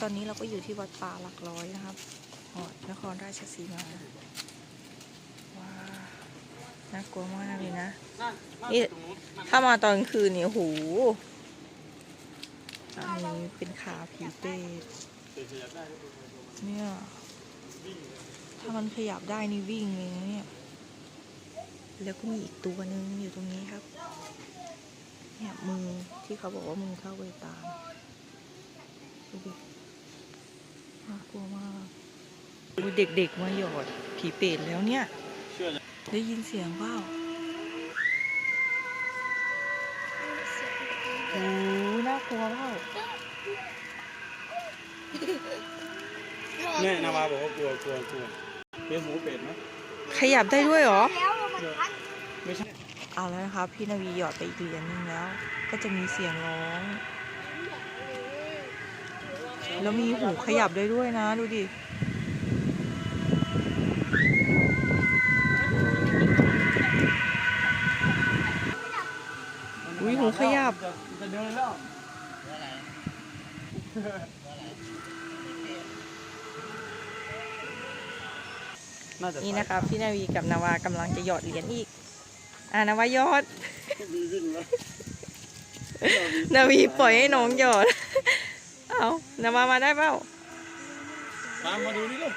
ตอนนี้เราก็อยู่ที่วัดป่าหลักร้อยนะครับหวัดนครราชสีมาว้าน่ากลัวมากเลยนะนี่ถ้ามาตอนคืนเนี่ยโอ้โหอันนี้เป็นขาผีเปรตเนี่ยถ้ามันขยับได้นี่วิ่งเลยนะเนี่ย แล้วก็มีอีกตัวหนึ่งอยู่ตรงนี้ครับ เนี่ยมือที่เขาบอกว่ามือเข้าไปตามดูดิน่ากลัวมากอุ๊ย เด็กๆมาหยอดผีเปรตแล้วเนี่ยเชื่อเลยได้ยินเสียงเปล่าโอ้น่ากลัวเปล่าแม่นาวาบอกว่ากลัวกลัวกลัวเป็นหมูเป็ดไหมขยับได้ด้วยเหรอ ไม่ใช่ เอาแล้วนะครับพี่นาวีหยอดไปอีกเหรียญหนึงแล้ว ก็จะมีเสียงร้อง แล้วมีหูขยับได้ด้วยนะ ดูดิ อุ๊ยหูขยับจะจะเดินแล้วน่าจะนี่นะครับพี่นาวีกับนาวากำลังจะหยอดเหรียญอีก อ่านาวาหยอดมีวิ่งแล้วนาวีปล่อยให้น้องหยอด เอานาวามาได้เปล่า ตามมาดูนี่ลูก